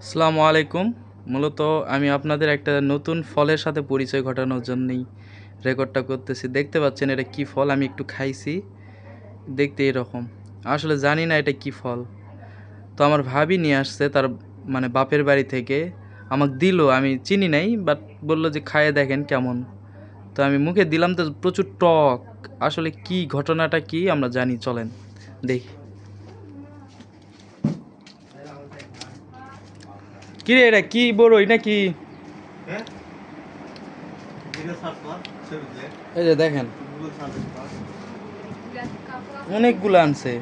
আসসালামু আলাইকুম। মূলত আমি আপনাদের একটা নতুন ফলের সাথে পরিচয় ঘটানোর জন্যই রেকর্ডটা করতেছি। দেখতে পাচ্ছেন এটা কি ফল? আমি একটু খাইছি। দেখতে এরকম। আসলে জানি না এটা কি ফল। তো আমার ভাবি নিয়ে আসছে তার মানে বাপের বাড়ি থেকে। আমাকে দিল, আমি চিনি নাই বাট বলল যে খায়ে দেখেন কেমন। তো আমি মুখে দিলাম তো প্রচুর টক। আসলে কি ঘটনাটা কি আমরা জানি, চলেন দেখি। কিরে এটা কি বড়ই নাকি? হ্যাঁ? এই যে দেখেন। অনেকগুলো আনছে।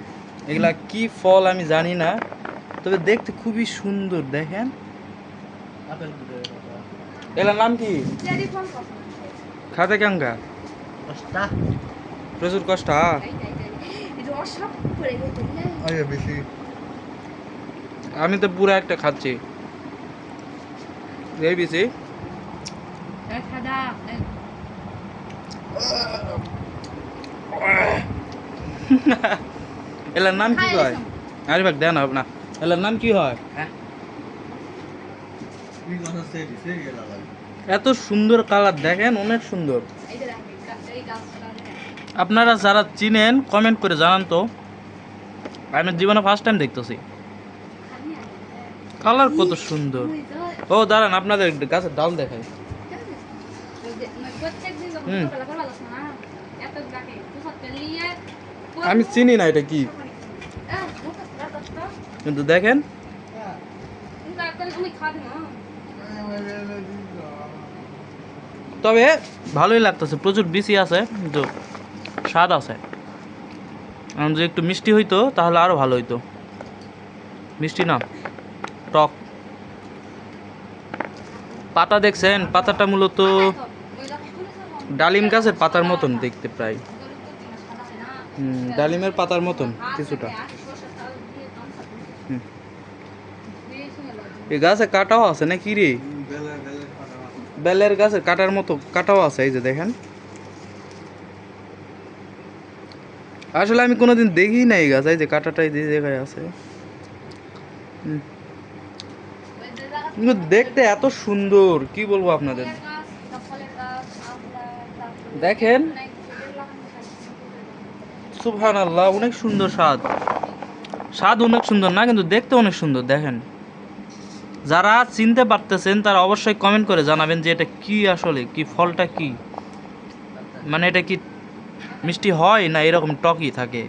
এগুলা কি ফল আমি জানি না তবে দেখতে খুবই সুন্দর দেখেন। এগুলার নাম কি? খাতে কাঙ্গা? প্রচুর কষ্ট। আরে আমি তো পুরো একটা খাচ্ছি। এই বেশি এলার নাম কি হয়? আরে ভাগ দেন না এলার নাম কি হয়? গেলা এত সুন্দর কালার দেখেন অনেক সুন্দর। আপনারা যারা চিনেন কমেন্ট করে জানান তো। আমি জীবনে ফার্স্ট টাইম দেখতেছি। কালার কত সুন্দর। ও, দাঁড়ান, আপনাদের গাছের ডাল দেখাই। আমি চিনি না, এটা কি? কিন্তু দেখেন। তবে ভালোই লাগতেছে, প্রচুর বিসি আছে, কিন্তু স্বাদ আছে। যদি একটু মিষ্টি হইতো, তাহলে আরও ভালো হইতো। মিষ্টি না। টক। পাতা দেখছেন? পাতাটা মূলত ডালিম গাছের পাতার মতন দেখতে প্রায়। ডালিমের পাতার মতন কিছুটা। এই গাছে কাটাও আছে না কি রে? বেলের গাছের কাটার মতো কাটাও আছে, এই যে দেখেন। আসলে আমি কোনোদিন দেখি না এই গাছ, এই যে কাটাটাই যে জায়গায় আছে। হুম। কিন্তু দেখতে এত সুন্দর, কি বলব আপনাদের? দেখেন। সুবহান আল্লাহ অনেক সুন্দর স্বাদ। স্বাদ অনেক সুন্দর না, কিন্তু দেখতে অনেক সুন্দর, দেখেন। যারা চিনতে পারতেছেন, তারা অবশ্যই কমেন্ট করে জানাবেন যে এটা কি আসলে, কি ফলটা কি? মানে এটা কি মিষ্টি হয় না এরকম টকই থাকে?